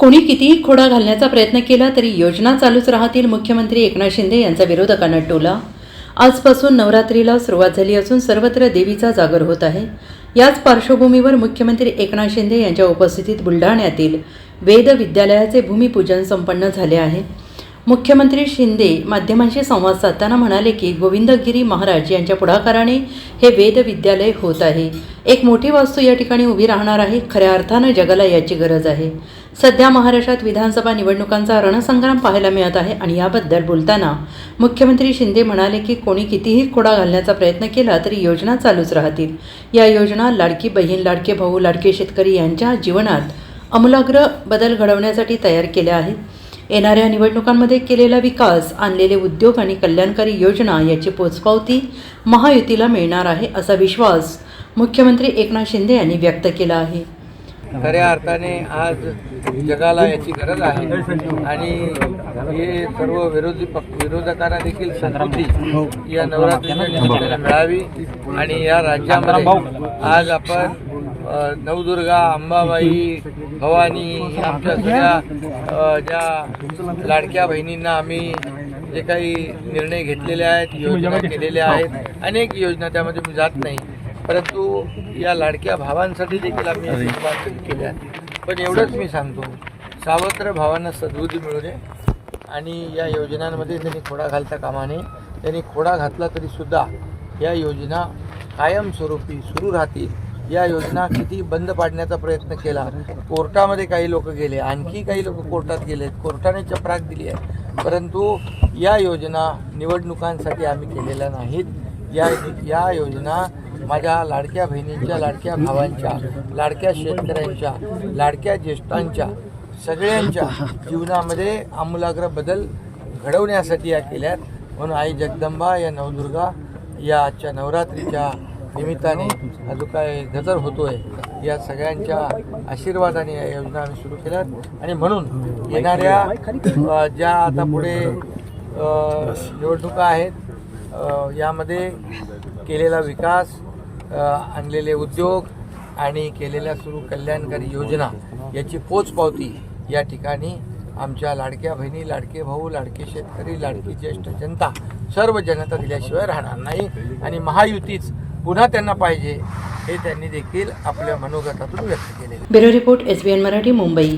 कोणी कितीही खोडा घालण्याचा प्रयत्न केला तरी योजना चालूच राहतील मुख्यमंत्री एकनाथ शिंदे यांचा विरोधकांना टोला. आजपासून नवरात्रीला सुरुवात झाली असून सर्वत्र देवीचा जागर होत आहे. याच पार्श्वभूमीवर मुख्यमंत्री एकनाथ शिंदे यांच्या उपस्थितीत बुलढाण्यातील वेद विद्यालयाचे भूमिपूजन संपन्न झाले आहे. मुख्यमंत्री शिंदे माध्यमांशी संवाद साधताना म्हणाले की गोविंदगिरी महाराज यांच्या पुढाकाराने हे वेद विद्यालय होत आहे. एक मोठी वास्तू या ठिकाणी उभी राहणार आहे. खऱ्या अर्थानं जगाला याची गरज आहे. सध्या महाराष्ट्रात विधानसभा निवडणुकांचा रणसंग्राम पाहायला मिळत आहे आणि याबद्दल बोलताना मुख्यमंत्री शिंदे म्हणाले की कोणी कितीही खोडा घालण्याचा प्रयत्न केला तरी योजना चालूच राहतील. या योजना लाडकी बहीण लाडके भाऊ लाडके शेतकरी यांच्या जीवनात आमूलाग्र बदल घडवण्यासाठी तयार केल्या आहेत. येणाऱ्या निवडणुकांमध्ये केलेला विकास आणलेले उद्योग आणि कल्याणकारी योजना याची पोचपावती महायुतीला मिळणार आहे असा विश्वास मुख्यमंत्री एकनाथ शिंदे यांनी व्यक्त केला आहे. खऱ्या अर्थाने आज जगाला याची गरज आहे आणि हे सर्व विरोधी पक्ष विरोधकांना देखील संस्कृती या नवरात्रीच्या निमित्ताने मिळावी आणि या राज्यामध्ये आज आपण नवदुर्गा अंबाबाई भवानी आमच्या सगळ्या ज्या लाडक्या बहिणींना आम्ही जे काही निर्णय घेतलेले आहेत योजना केलेल्या आहेत अनेक योजना त्यामध्ये मी जात नाही. परंतु या लाडक्या भावांसाठी देखील आम्ही केल्या पण एवढंच मी सांगतो सावत्र भावांना सद्बुद्धी मिळू दे आणि या योजनांमध्ये त्यांनी खोडा घालता कामा नये. त्यांनी खोडा घातला तरीसुद्धा या योजना कायमस्वरूपी सुरू राहतील. या योजना किती बंद पाडण्याचा प्रयत्न केला. कोर्टामध्ये काही लोक गेले. आणखी काही लोक कोर्टात गेले. कोर्टाने चपराक दिली आहे. परंतु या योजना निवडणुकांसाठी आम्ही केलेल्या नाहीत. या या योजना माझ्या लाडक्या बहिणींच्या लाडक्या भावांच्या लाडक्या शेतकऱ्यांच्या लाडक्या ज्येष्ठांच्या सगळ्यांच्या जीवनामध्ये आमूलाग्र बदल घडवण्यासाठी या केल्यात. म्हणून आई जगदंबा या नवदुर्गा या आजच्या नवरात्रीच्या निमित्ताने हा जो काय गजर होतोय या सगळ्यांच्या आशीर्वादाने या योजना आम्ही सुरू केल्यात. आणि म्हणून येणाऱ्या ज्या आता पुढे निवडणुका आहेत यामध्ये केलेला विकास आणलेले उद्योग आणि केलेल्या सुरू कल्याणकारी योजना याची पोचपावती या ठिकाणी आमच्या लाडक्या बहिणी लाडके भाऊ लाडके शेतकरी लाडकी ज्येष्ठ जनता सर्व जनता दिल्याशिवाय राहणार नाही. आणि महायुतीच पुन्हा त्यांना पाहिजे हे त्यांनी देखील आपल्या मनोगतातून व्यक्त केले bureau report S B N Marathi Mumbai.